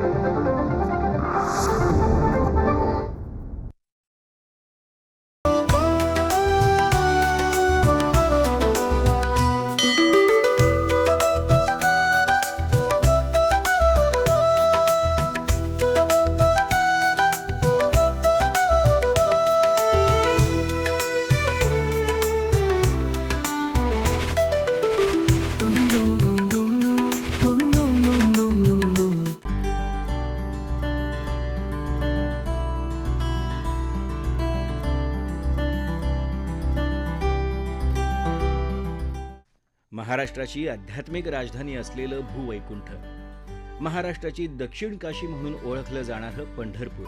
Música महाराष्ट्राची आध्यात्मिक राजधानी असलेलं भूवैकुंठ. महाराष्ट्राची दक्षिण काशी म्हणून ओळखलं जाणारं पंढरपूर.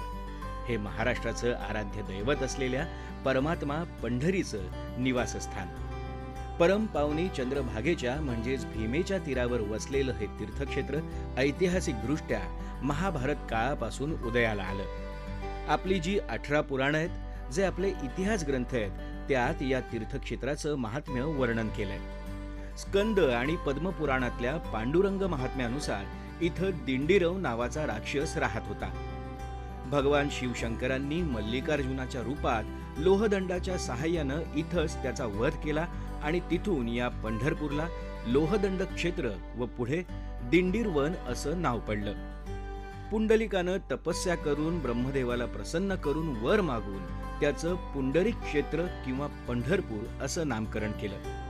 हे महाराष्ट्राचं आराध्य दैवत असलेल्या परमात्मा पंढरीचं निवासस्थान. परम पावनी चंद्रभागेच्या म्हणजेच भीमेच्या तीरावर वसलेलं हे तीर्थक्षेत्र ऐतिहासिकदृष्ट्या महाभारत काळापासून उदयाला आलं. आपली जी अठरा पुराणं आहेत जे आपले इतिहास ग्रंथ आहेत त्यात या तीर्थक्षेत्राचं महात्म्य वर्णन केलंय. स्कंद आणि पद्मपुराणातल्या पांडुरंग महात्म्यानुसार इथं दिंडीरव नावाचा राक्षस राहत होता. भगवान शिवशंकरांनी मल्लिकार्जुनाच्या रूपात लोहदंडाच्या सहाय्यानं इथंच त्याचा वध केला आणि तिथून या पंढरपूरला लोहदंड क्षेत्र व पुढे दिंडीरवन असं नाव पडलं. पुंडलिकानं तपस्या करून ब्रह्मदेवाला प्रसन्न करून वर मागून त्याचं पुंडरिक क्षेत्र किंवा पंढरपूर असं नामकरण केलं.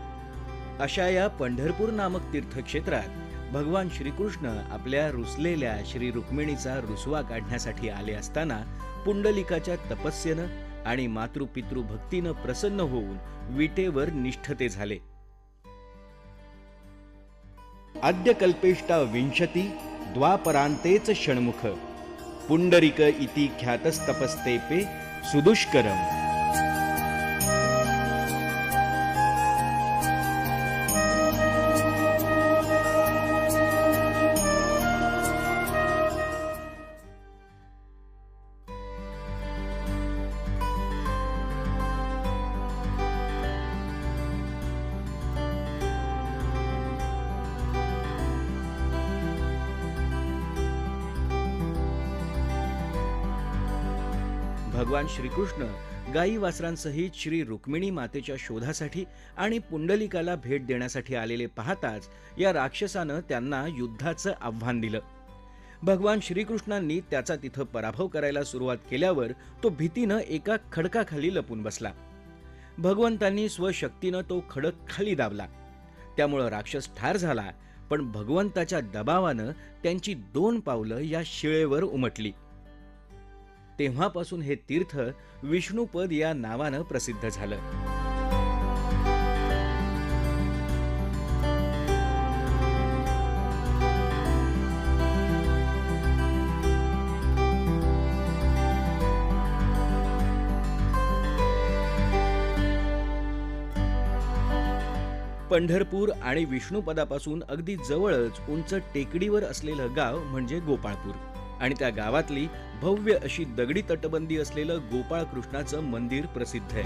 अशा या पंढरपूर नामक तीर्थक्षेत्रात भगवान श्रीकृष्ण आपल्या रुसलेल्या श्री रुक्मिणीचा रुसवा काढण्यासाठी आले असताना पुंडलिकाच्या तपस्येनं आणि मातृपितृ भक्तीनं प्रसन्न होऊन विटेवर निष्ठते झाले. अद्य कल्पेष्टा विंशती द्वापरांतेच षण्मुख पुंडरिक इति ख्यातस्तपस्तेपे सुदुष्करम। भगवान श्रीकृष्ण गाई वासरांसहित श्री रुक्मिणी मातेच्या शोधासाठी आणि पुंडलिकाला भेट देण्यासाठी आलेले पाहताच या राक्षसानं त्यांना युद्धाचं आव्हान दिलं. भगवान श्रीकृष्णांनी त्याचा तिथं पराभव करायला सुरुवात केल्यावर तो भीतीनं एका खडकाखाली लपून बसला. भगवंतांनी स्वशक्तीनं तो खडक खाली दाबला. त्यामुळं राक्षस ठार झाला पण भगवंताच्या दबावानं त्यांची दोन पावलं या शिळेवर उमटली. तेव्हापासून हे तीर्थ विष्णुपद या नावानं प्रसिद्ध झालं. पंढरपूर आणि विष्णुपदापासून अगदी जवळच उंच टेकडीवर असलेलं गाव म्हणजे गोपाळपूर. आणि त्या गावातली भव्य अशी दगडी तटबंदी असलेलं गोपाळकृष्णाचं मंदिर प्रसिद्ध आहे.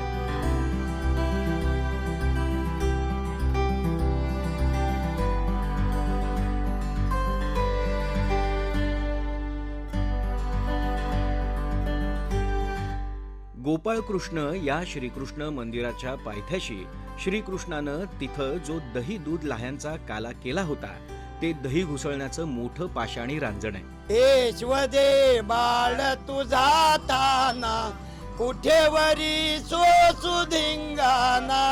गोपाळकृष्ण या श्रीकृष्ण मंदिराच्या पायथ्याशी श्रीकृष्णानं तिथं जो दही दूध लाह्यांचा काला केला होता ते दही घुसळण्याचं मोठं पाषाणी रांजण आहे. ईश्वदे बाळ तुझा ताना कुठेवरी सोसू धिंगाना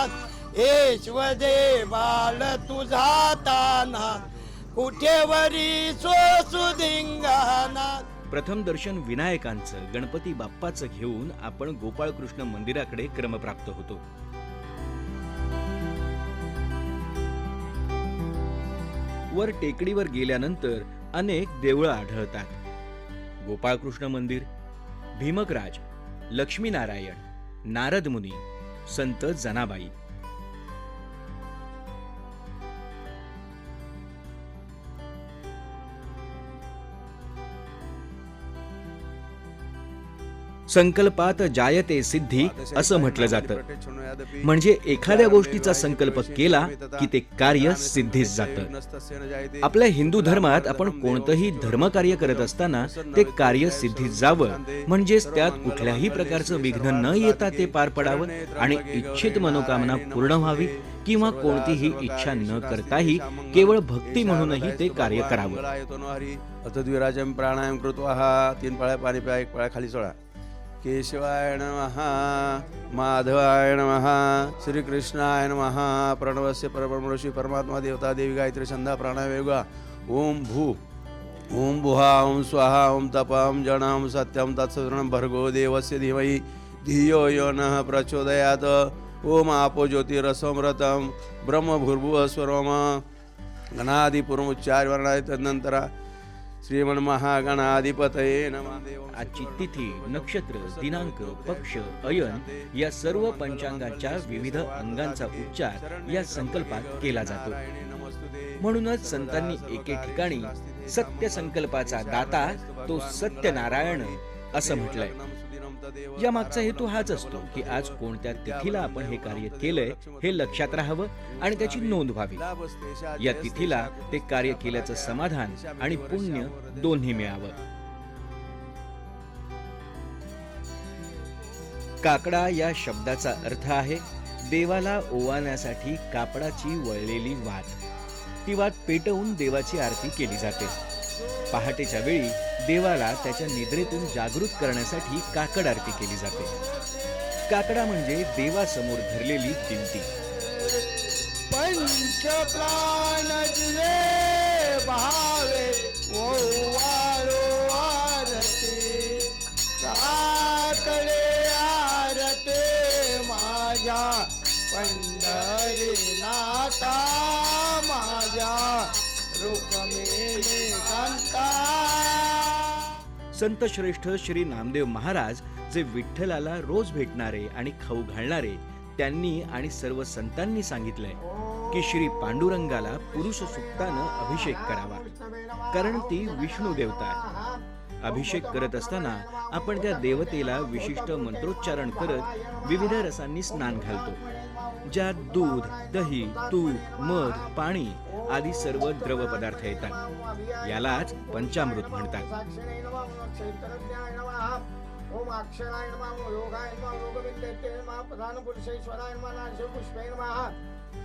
दे बाळ तुझा ताना कुठेवरी सोसू धिंगाना प्रथम दर्शन विनायकांचं गणपती बाप्पाचं घेऊन आपण गोपाळकृष्ण मंदिराकडे क्रमप्राप्त होतो. वर टेकडीवर गेल्यानंतर अनेक देवळं आढळतात. गोपाळकृष्ण मंदिर भीमकराज लक्ष्मीनारायण नारद मुनी संत जनाबाई संकल्पात जायते सिद्धी असं म्हटलं जातं. म्हणजे एखाद्या गोष्टीचा संकल्प केला की ते कार्य सिद्धीस जातं. आपल्या हिंदू धर्मात आपण कोणतंही धर्मकार्य करत असताना ते कार्य सिद्धीस जावं. म्हणजेच त्यात कुठल्याही प्रकारचं विघ्न न येता ते पार पडावं आणि इच्छित मनोकामना पूर्ण व्हावी किंवा कोणतीही इच्छा न करताही केवळ भक्ती म्हणूनही ते कार्य करावं. प्राणायाम कृत्वा तीन पाळ्या पाणी प्या एक पाळ्या खाली सोळा केशवाय नमः माधवाय नमः श्रीकृष्णाय नमः प्रणवस्य परब्रह्मणोशी परमात्मा देवता देवी गायत्री छंदा प्राणावेगा ओम भू ओम भुहा ओम स्वाहा ओम तपा ओम जन ओम सत्यम तत्सवर्ण भर्गो देवस्य धीमहि धियो यो नः प्रचोदयात्। ओम आपो ज्योतिरसमृतं ब्रह्म भूर्भुवः स्वरम। गणादिपूर्वोच्चार वर्णाय तदनंतर श्रीमन महागणाधिपतये नमः. आजची तिथी नक्षत्र दिनांक पक्ष अयन या सर्व पंचांगाच्या विविध अंगांचा उच्चार या संकल्पात केला जातो. म्हणूनच संतांनी एके ठिकाणी सत्य संकल्पाचा दाता तो सत्यनारायण असं म्हटलंय. या मागचा हेतू हाच असतो की आज कोणत्या तिथीला आपण हे कार्य केलंय हे लक्षात राहावं आणि त्याची नोंद व्हावी. या तिथीला ते कार्य केल्याचं समाधान आणि पुण्य दोन्ही मिळावं. काकडा या शब्दाचा अर्थ आहे देवाला ओवाळण्यासाठी कापडाची वळलेली वात. ती वात पेटवून देवाची आरती केली जाते. पहाटेच्या वेळी देवाला त्याच्या निद्रेतून जागृत करण्यासाठी काकड आरती केली जाते. काकडा म्हणजे देवासमोर धरलेली दिमती आरते. माझ्या पंढरीनाथा माझ्या. रुक्मिणी कांता संत श्रेष्ठ श्री नामदेव महाराज जे विठ्ठलाला रोज भेटणारे आणि खाऊ घालणारे त्यांनी आणि सर्व संतांनी सांगितलंय की श्री पांडुरंगाला पुरुष सुक्तानं अभिषेक करावा. कारण ती विष्णू देवता आहे. अभिषेक करत असताना आपण त्या देवतेला विशिष्ट मंत्रोच्चारण करत विविध रसांनी स्नान घालतो. ज्यात दूध दही तूप मध पाणी आदी सर्व द्रव पदार्थ येतात. यालाच पंचामृत म्हणतात. साक्षिणे नमः क्षेत्रज्ञाय नमः ओम अक्षराय नमः ओम योगाय नमः योगविद्यते नमः प्रधानपुरुषेश्वराय नमः नाशपुष्पे नमः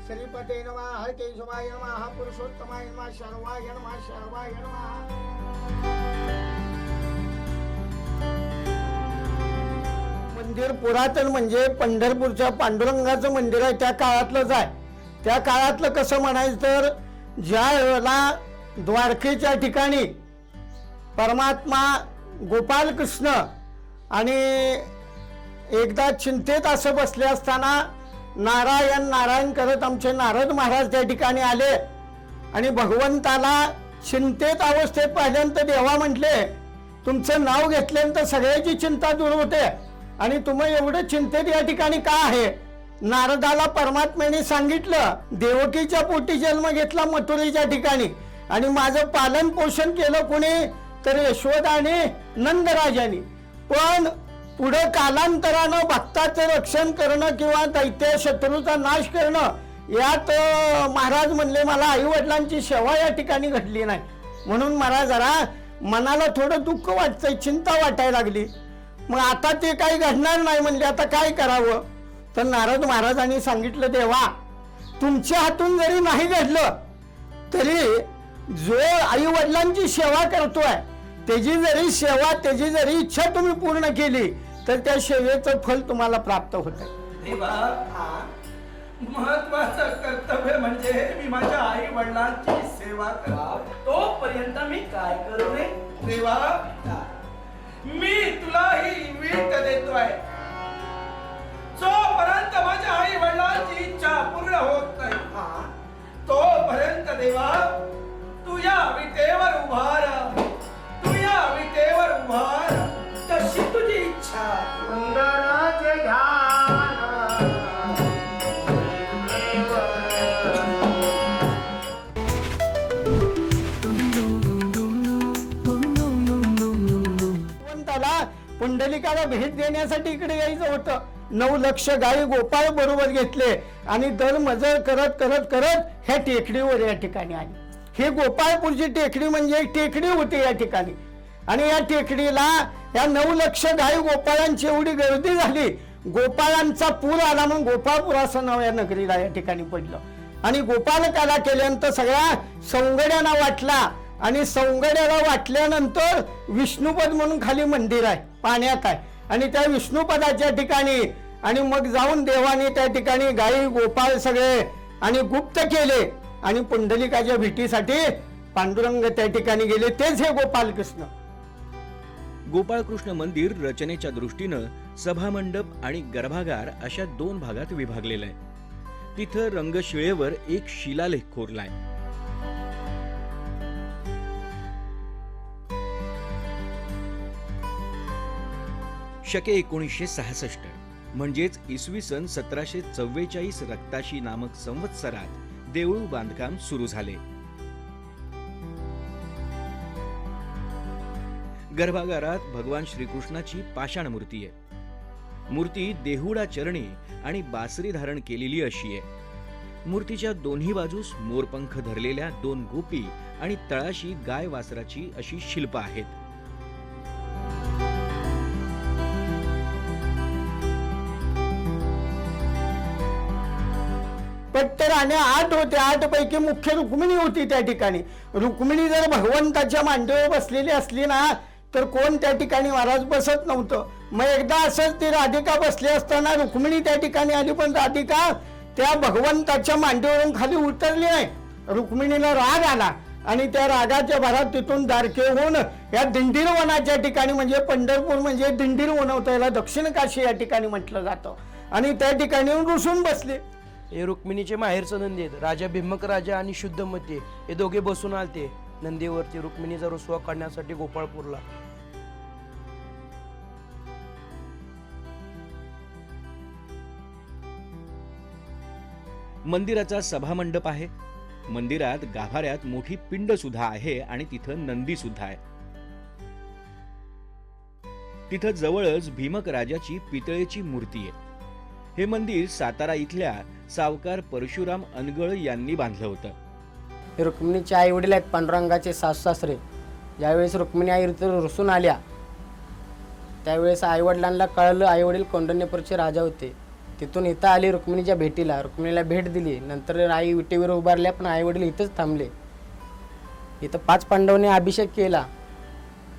श्रीपते नमः हरकेशवाय नमः पुरुषोत्तमाय नमः शर्वाय नमः शर्वाय नमः मंदिर पुरातन म्हणजे पंढरपूरच्या पांडुरंगाचं मंदिर आहे. त्या काळातलंच आहे. त्या काळातलं कसं म्हणायचं तर ज्या वेळेला द्वारकेच्या ठिकाणी परमात्मा गोपाल कृष्ण आणि एकदा चिंतेत असं बसले असताना नारायण नारायण करत आमचे नारद महाराज त्या ठिकाणी आले आणि भगवंताला चिंतेत अवस्थेत पाहिल्यानंतर देवा म्हटले तुमचं नाव घेतल्यानंतर सगळ्याची चिंता दूर होते आणि तुम्ही एवढं चिंतेत या ठिकाणी का आहे? नारदाला परमात्म्याने सांगितलं देवकीच्या पोटी जन्म घेतला मथुरेच्या ठिकाणी. आणि माझं पालन पोषण केलं कोणी? तर यशोदाने नंदराजाने. पण पुढे कालांतरानं भक्ताचं रक्षण करणं किंवा दैत्य शत्रूचा नाश करणं यात महाराज म्हणले मला आई वडिलांची सेवा या ठिकाणी घडली नाही. म्हणून मला जरा मनाला थोडं दुःख वाटतंय चिंता वाटायला लागली. मग आता ते काही घडणार नाही म्हणजे आता काय करावं? तर नारद महाराजांनी सांगितलं देवा तुमच्या हातून जरी नाही घडलं तरी जो आई वडिलांची सेवा करतोय त्याची जरी सेवा त्याची जरी इच्छा तुम्ही पूर्ण केली तर त्या सेवेचं फल तुम्हाला प्राप्त होत महत्वाचं कर्तव्य म्हणजे मी माझ्या आई वडिलांची सेवा करतो तोपर्यंत मी काय करू नये? देवा मी तुला ही वीट आहे जोपर्यंत माझ्या आई वडिलांची इच्छा पूर्ण होत नाही तोपर्यंत देवा तू या विटेवर उभा राहा तू या विटेवर उभा राहा तशी तुझी इच्छा. पुंडलिकाला भेट देण्यासाठी इकडे यायचं होतं. नऊ लक्ष गाई गोपाळ बरोबर घेतले आणि दर मजल करत करत करत ह्या टेकडीवर या ठिकाणी आली. ही गोपाळपूरची टेकडी म्हणजे एक टेकडी होती या ठिकाणी. आणि या टेकडीला या नऊ लक्ष गाई गोपाळांची एवढी गर्दी झाली. गोपाळांचा पूर आला म्हणून गोपाळपूर असं नाव या नगरीला या ठिकाणी पडलं. आणि गोपालकाला केल्यानंतर सगळ्या सौंगड्यांना वाटला. आणि सौंगड्याला वाटल्यानंतर विष्णुपद म्हणून खाली मंदिर आहे पाण्यात आहे. आणि त्या विष्णुपदाच्या ठिकाणी आणि मग जाऊन देवाने त्या ठिकाणी गाई गोपाळ सगळे आणि गुप्त केले. आणि पुंडलिकाच्या भेटीसाठी पांडुरंग त्या ठिकाणी गेले. तेच हे गोपाल कृष्ण गोपाळकृष्ण मंदिर रचनेच्या दृष्टीनं सभामंडप आणि गर्भागार अशा दोन भागात विभागलेलं आहे. तिथं रंगशिळेवर एक शिलालेख कोरलाय शके एकोणीसशे सहासष्ट. म्हणजेच इसवी सन सतराशे चव्वेचाळीस रक्ताशी नामक संवत्सरात देऊळ बांधकाम सुरू झाले. गर्भागारात भगवान श्रीकृष्णाची पाषाण मूर्ती आहे. मूर्ती देहुडा चरणी आणि बासरी धारण केलेली अशी आहे. मूर्तीच्या दोन्ही बाजूस मोरपंख धरलेल्या दोन गोपी आणि तळाशी गाय वासराची अशी शिल्प आहेत. पट्टर आणि आठ होते आठ पैकी मुख्य रुक्मिणी होती त्या ठिकाणी. रुक्मिणी जर भगवंताच्या मांडीवर बसलेली असली ना तर कोण त्या ठिकाणी महाराज बसत नव्हतं. मग एकदा असंच ती राधिका बसली असताना रुक्मिणी त्या ठिकाणी आली पण राधिका त्या भगवंताच्या मांडीवरून खाली उतरली नाही. रुक्मिणीला राग आला आणि त्या रागाच्या भरात तिथून दारके होऊन या दिंडीर वनाच्या ठिकाणी म्हणजे पंढरपूर म्हणजे दिंडीर वन होतं याला दक्षिण काशी या ठिकाणी म्हटलं जातं. आणि त्या ठिकाणी रुसून बसले. हे रुक्मिणीचे माहेरचं नंदी आहेत. राजा भीमक राजा आणि शुद्धमती हे दोघे बसून आलते. नंदीवरती रुक्मिणीचा रुसवा काढण्यासाठी गोपाळपूरला. मंदिराचा सभामंडप आहे. मंदिरात गाभाऱ्यात मोठी पिंड सुद्धा आहे आणि तिथं नंदी सुद्धा आहे. तिथं जवळच भीमक राजाची पितळेची मूर्ती आहे. हे मंदिर सातारा इथल्या सावकार परशुराम अनगळ यांनी बांधलं होतं. हे रुक्मिणीचे आई वडील आहेत पांडुरंगाचे सासू सासरे. ज्यावेळेस रुक्मिणी आई इथं रुसून आल्या त्यावेळेस आईवडिलांना कळलं आईवडील कौंडण्यपूरचे राजा होते. तिथून इथं आली रुक्मिणीच्या भेटीला. रुक्मिणीला भेट दिली. नंतर आई विटेवर उभारल्या पण आईवडील इथंच थांबले. इथं पाच पांडवांनी अभिषेक केला.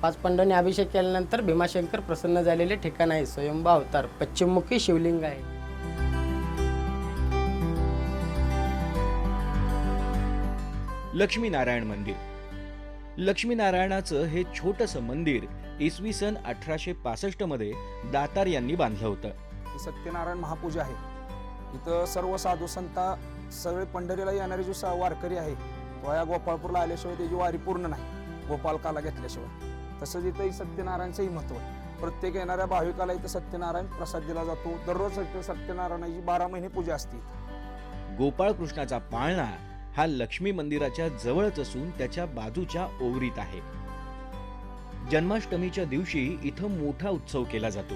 पाच पांडवांनी अभिषेक केल्यानंतर भीमाशंकर प्रसन्न झालेले ठिकाण आहे. स्वयंभा अवतार पश्चिममुखी शिवलिंग आहे. लक्ष्मीनारायण मंदिर. लक्ष्मीनारायणाचं हे छोटंसं मंदिर इसवी सन अठराशे पासष्टमध्ये दातार यांनी बांधलं होतं. ही सत्यनारायण महापूजा आहे. इथं सर्व साधू संता सगळे पंढरीला येणारे जो वारकरी आहे तो या गोपाळपूरला आल्याशिवाय त्याची वारी पूर्ण नाही गोपालकाला घेतल्याशिवाय. तसंच इथं सत्यनारायणचंही महत्त्व आहे. प्रत्येक येणाऱ्या भाविकाला इथं सत्यनारायण प्रसाद दिला जातो. दररोज सत्य सत्यनारायणाची बारा महिने पूजा असते. गोपाळकृष्णाचा पाळणा हा लक्ष्मी मंदिराच्या जवळच असून त्याच्या बाजूच्या ओवरीत आहे. जन्माष्टमीच्या दिवशी इथं मोठा उत्सव केला जातो.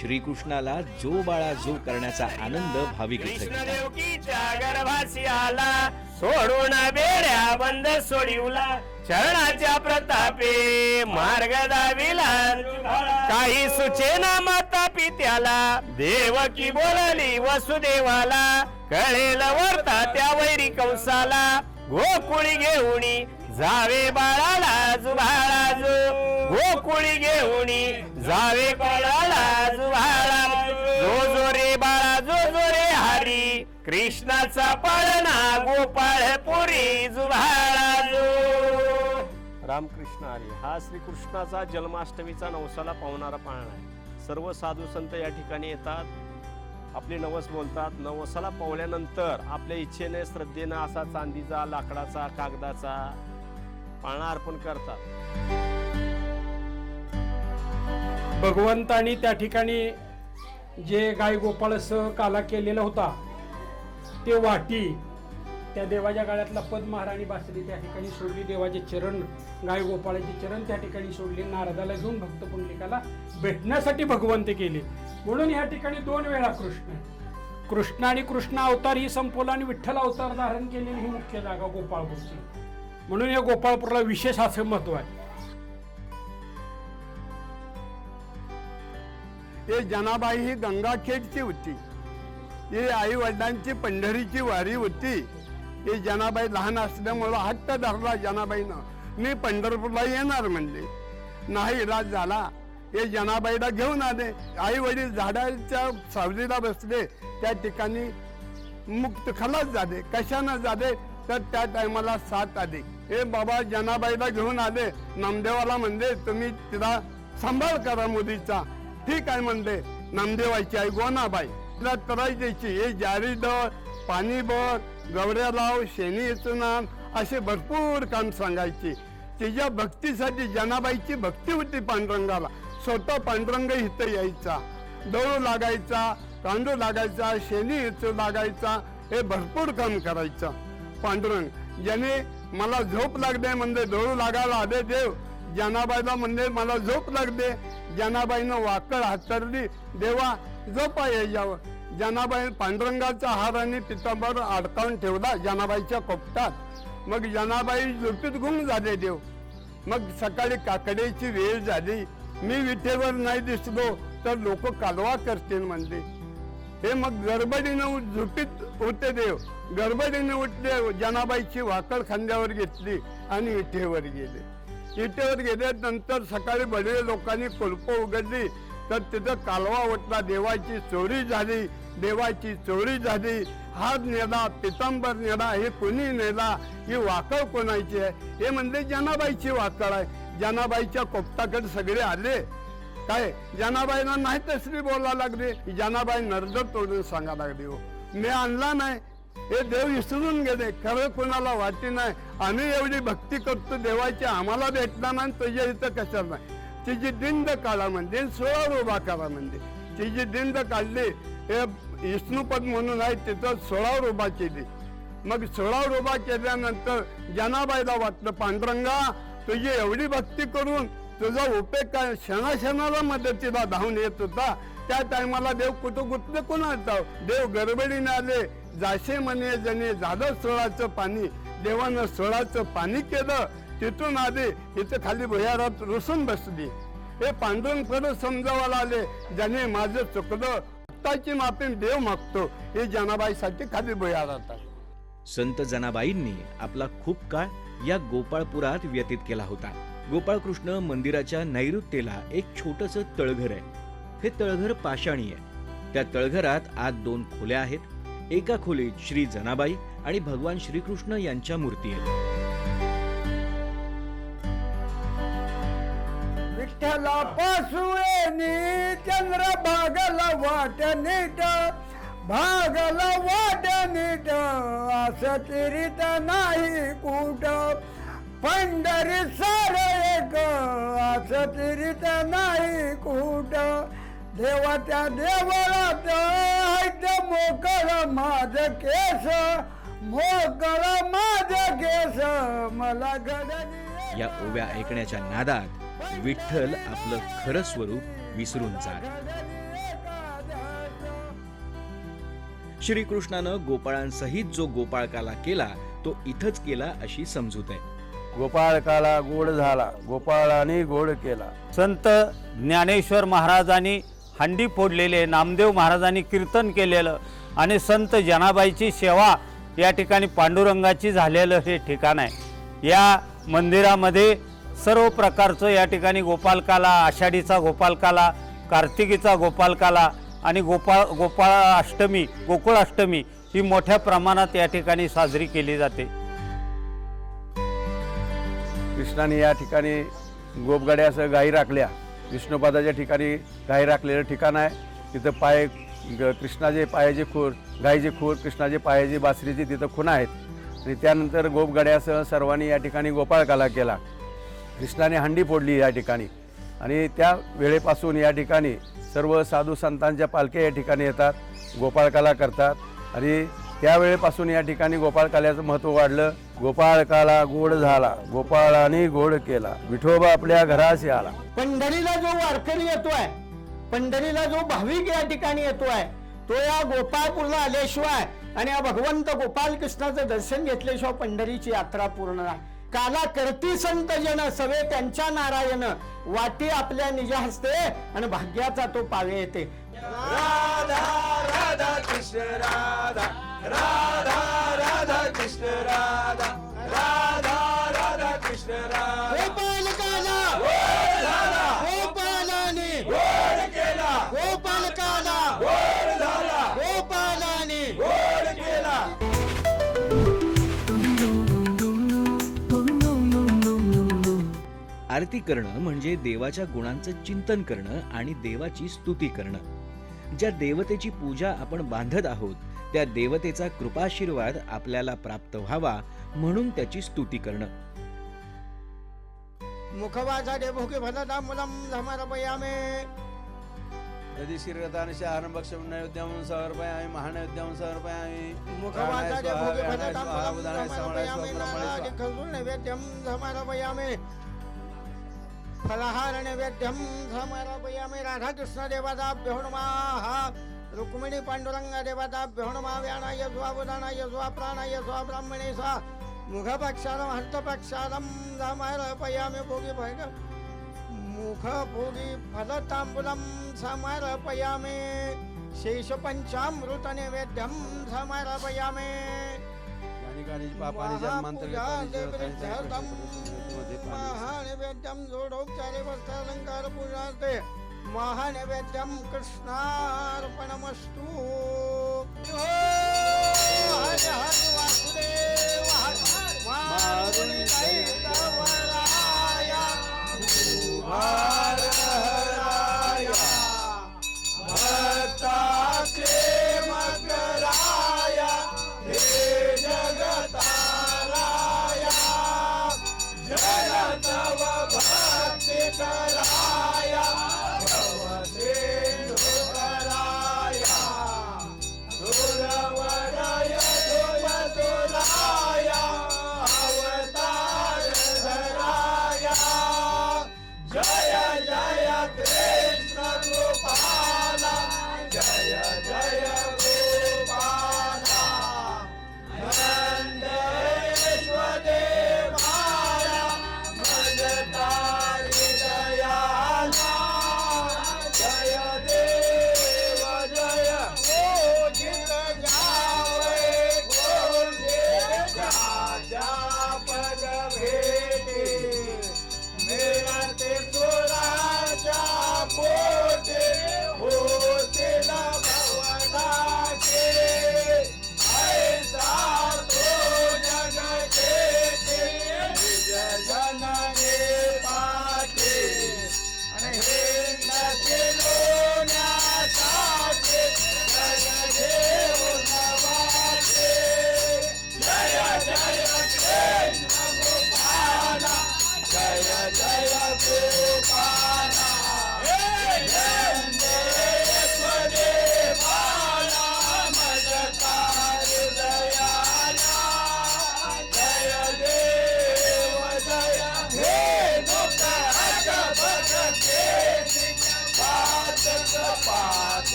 श्रीकृष्णाला जो बाळा जो करण्याचा आनंद भाविक आला सोडून बेड्या बंद सोडिवला चरणाच्या प्रतापे मार्ग दाविला. काही सुचेना माता पित्याला देवकी बोलली वसुदेवाला कळेल वरता त्या वैरी कंसाला. गोकुळी घेऊनी जावे बाळाला जुभाळा जो गोकुळी घेऊनी जावे बाळाला जुभाळा. जो जो रे बाळा जो जो रे हरी. कृष्णाचा पाळणा गोपाळ पुरी जुभाळा जो रामकृष्ण हरी हा श्रीकृष्णाचा जन्माष्टमीचा नवसाला पावणारा पाळणा आहे. सर्व साधू संत या ठिकाणी येतात. आपले नवस बोलतात नवसाला पावल्यानंतर आपल्या इच्छेने श्रद्धेनं असा चांदीचा लाकडाचा कागदाचा पाळणा अर्पण करतात. भगवंतानी त्या ठिकाणी जे गाय गोपाळसह काला केलेला होता ते वाटी त्या देवाच्या गाळ्यातला पद महाराणी बासरी त्या ठिकाणी सोडली. देवाचे चरण गाय गोपाळाचे चरण त्या ठिकाणी सोडले. नारदाला घेऊन भक्त पुंडलिकाला भेटण्यासाठी भगवंत केले. म्हणून या ठिकाणी दोन वेळा कृष्ण कृष्ण आणि कृष्ण अवतार ही संपवला आणि विठ्ठल अवतार धारण केलेली ही मुख्य जागा गोपाळपूरची. म्हणून या गोपाळपूरला विशेष असं महत्त्व आहे. हे जनाबाई ही गंगाखेडची होती. ही आई वडिलांची पंढरीची वारी होती. हे जनाबाई लहान असल्यामुळं हट्ट धरला जनाबाईनं. मी पंढरपूरला येणार म्हणले. नाही इलाज झाला. हे जनाबाईला घेऊन आले. आई वडील झाडाच्या सावलीला बसले. त्या ठिकाणी मुक्त खलास झाले. कशानं झाले? तर त्या टायमाला साथ आली. हे बाबा जनाबाईला घेऊन आले. नामदेवाला म्हणले तुम्ही तिला सांभाळ करा मुलीचा. ठीक आहे म्हणले. नामदेवाची आई गोनाबाई तिला त्रास द्यायची. हे जारी दर पाणी भर गवऱ्या लाव शेणी नाम असे भरपूर काम सांगायचे. तिच्या भक्तीसाठी जनाबाईची भक्ती होती पांडुरंगाला. स्वतः पांडुरंग इथं यायचा. दळू लागायचा तांदूळ लागायचा शेणी इचू लागायचा हे भरपूर काम करायचं. पांडुरंग ज्याने मला झोप लागते म्हणजे डोळू लागायला आधे देव. जनाबाईला म्हणजे मला झोप लागते. जनाबाईनं वाकड हातरली देवा झोपा यावं जनाबाई पांडुरंगाचा हार आणि पितांबर अडकावून ठेवला जनाबाईच्या कोपटात. मग जनाबाई झोपीत गुम झाले देव. मग सकाळी काकड्याची वेळ झाली. मी विठेवर नाही दिसलो तर लोक कालवा करतील म्हणले. हे मग गडबडीनं झोपीत होते देव. गडबडीने उठले जनाबाईची वाकड खांद्यावर घेतली आणि इटेवर गेले. इटेवर गेल्यानंतर सकाळी बडवे लोकांनी कुलप उघडली. तर तिथं कालवा उठला देवाची चोरी झाली. देवाची चोरी झाली हात नेला पितांबर नेला हे कोणी नेला ही वाकळ कोणाची आहे? हे म्हणजे जनाबाईची वाकळ आहे. जनाबाईच्या कोपताकडे सगळे आले. काय? जनाबाईला नाही तसली बोलायला लागली. जनाबाई नरदर तोडून सांगा लागली हो मी आणला नाही. हे देव विसरून गेले. खरं कोणाला वाटी नाही. आम्ही एवढी भक्ती करतो देवाची आम्हाला भेटला नाही तुझ्या इथं कशाला नाही? तिची दिंड काढा म्हणजे सोळा उभा करा म्हणजे तिची दिंड काढली. हे विष्णुपद म्हणून आहे तिथं सोळावर उभा केली. मग सोळावर उभा केल्यानंतर जनाबाईला वाटलं पांडुरंगा तुझी एवढी भक्ती करून तुझा उपेग काय? क्षणाक्षणाला मदतीला धावून येत होता. त्या टायमाला देव कुठं गुतले कोणाचा? देव गडबडीने आले. जाशे म्हणे ज्याने झालं सोळाचं पाणी. देवानं सोळाचं पाणी केलं. तिथून आले इथं खाली भुयारात रुसून बसली. हे पांडुरंग परत समजावायला आले. ज्याने माझं चुकलं. आत्ताची माफी देव मागतो. हे जनाबाईसाठी खाली भुयारात जातात संत जनाबाईंनी आपला खूप काळ या गोपाळपुरात व्यतीत केला होता. गोपाळकृष्ण मंदिराच्या नैऋत्येला एक छोटस तळघर आहे. हे तळघर पाषाणी आहे. त्या तळघरात आत दोन खोल्या आहेत. एका खोलीत श्री जनाबाई आणि भगवान श्रीकृष्ण यांच्या मूर्ती आहेत. त्याला पासुएनी चंद्र भागला वाट नीट भागला वाट नीट असं तिरीत नाही कुठ. पंढरी सार एक असं तिरीत नाही कुठ. देवाच्या देवळात ऐत मोकळ माझ केस मोकळ माझ केस. मला गडली या ओव्या ऐकण्याच्या नादात विठ्ठल आपलं खरं स्वरूप विसरून जात श्रीकृष्णानं गोपाळांसहित जो गोपाळकाला केला तो इथंच केला अशी समजूत आहे. गोपाळकाला गोड झाला. गोपाळाने गोड केला. संत ज्ञानेश्वर महाराजांनी हंडी फोडलेले नामदेव महाराजांनी कीर्तन केलेलं आणि संत जनाबाईची सेवा या ठिकाणी पांडुरंगाची झालेलं हे ठिकाण आहे. या मंदिरामध्ये सर्व प्रकारचं या ठिकाणी गोपालकाला आषाढीचा गोपालकाला कार्तिकीचा गोपालकाला आणि गोपाळ गोपाळ अष्टमी गोकुळ अष्टमी ही मोठ्या प्रमाणात या ठिकाणी साजरी केली जाते. कृष्णाने या ठिकाणी गोपगाडे असं गाई राखल्या. विष्णुपादाच्या ठिकाणी गाई राखलेलं ठिकाण आहे. तिथं पाय ग- कृष्णाचे पायाचे खूर गाईचे खूर कृष्णाचे पायाचे बासरीची तिथं खुणा आहेत. आणि त्यानंतर गोपगाड्यासह सर्वांनी या ठिकाणी गोपाळकाला केला. कृष्णाने हंडी फोडली या ठिकाणी. आणि त्या वेळेपासून या ठिकाणी सर्व साधू संतांच्या पालख्या या ठिकाणी येतात गोपाळकाला करतात. आणि त्यावेळेपासून या ठिकाणी गोपाळकाल्याचं महत्त्व वाढलं. गोपाळकाला गोड झाला गोपाळाने गोड केला. विठोबा आपल्या घराशी आला. पंढरीला जो वारकरी येतोय पंढरीला जो भाविक या ठिकाणी येतोय तो या गोपाळपूरला आल्याशिवाय आणि या भगवंत गोपाल कृष्णाचं दर्शन घेतल्याशिवाय पंढरीची यात्रा पूर्ण काला करती संत जन सवे त्यांच्या नारायण. वाटी आपल्या निज हस्ते आणि भाग्याचा तो पावे येते. राधा राधा कृष्ण राधा. राधा राधा कृष्ण राधा राधा. आरती करणं म्हणजे देवाच्या गुणांचं चिंतन करणं आणि देवाची स्तुती करणं. ज्या देवतेची पूजा आपण बांधत आहोत त्या देवतेचा कृपाशीर्वाद आपल्याला प्राप्त व्हावा म्हणून त्याची स्तुती करणं. मुखवाचा भोगे मुलम समर्पयामे. यदि नैवेद्यम समर्पयामि महानैवेद्यम समर्पयामि. भोगे मुलम समर्पयामे नैवेद्यम समर्पयामे. फलाहार नैवेद्यम समर्पयामे राधा कृष्ण नमः। रुक्मिणी पांडुरंग देवताभ्यो नमः। व्यानाय स्वा उदानाय स्वा स्वा ब्राह्मणे स्वा मुखपक्षालम हस्तपक्षालम समर्पयामे भोगी भग मुख भोगी फलतांबूलम समर्पयामे कानी पापानि जन्मांतरितानि च तानि महापूजादेवृद्धर्थं मध्ये पाणी महानैवेद्यं जोडोपचारे वस्त्रालंकार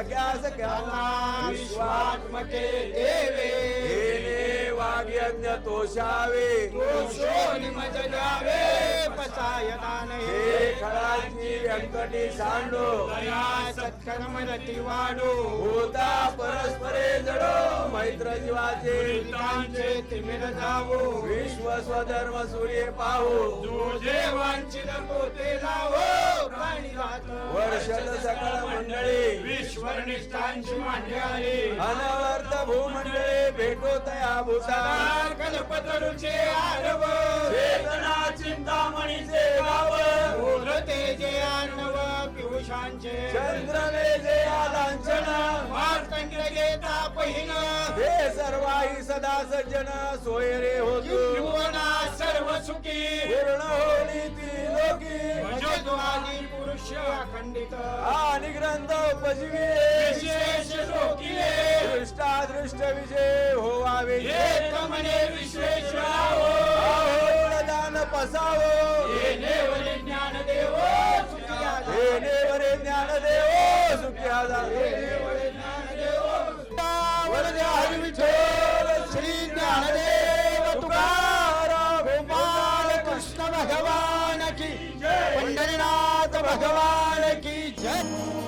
સગ્યા સગ્યા વિશ્વાત્મકે દેવે वाग्यज्ञ तोषावे शोनी मज द्यावे पसायना हे खळाची व्यंकटी सांडो दया सत्कर्म रती वाढो होता परस्परे जडो मैत्र जीवाचे तांचे तिमिर जावो। विश्व स्वधर्म सूर्य पाहू। जो देवांचित पोते लावो। प्राणी वर्षद सकळ मंडळी। विश्वर निष्ठांची मांडे अनवर्त भूमंडळी। भेटो तया भूता कल्पतरुचे आरव चेतना चिंतामणीचे गाव. बोलते जे आणव पियुषांचे चंद्रने जे आलांछन मार्तंड घेता पहिन हे सर्वाही सदा सज्जन सोयरे होतो. जीवना सर्व सुखी. पूर्ण होली ती लोकी. भजद्वानी पुरुष अखंडित. आणि ग्रंथ उपजीवी. विशेष लोकिले. दृष्टादृष्ट विजय होवावे. एक म्हणे विश्वेश्वरावो. दान पसावो. हे हे देवरे ज्ञान देव सुख्या वरदे हरी विठ्ठल श्री ज्ञानदेव तुकाराम गोपाल कृष्ण भगवान की पंढरीनाथ भगवान की जय.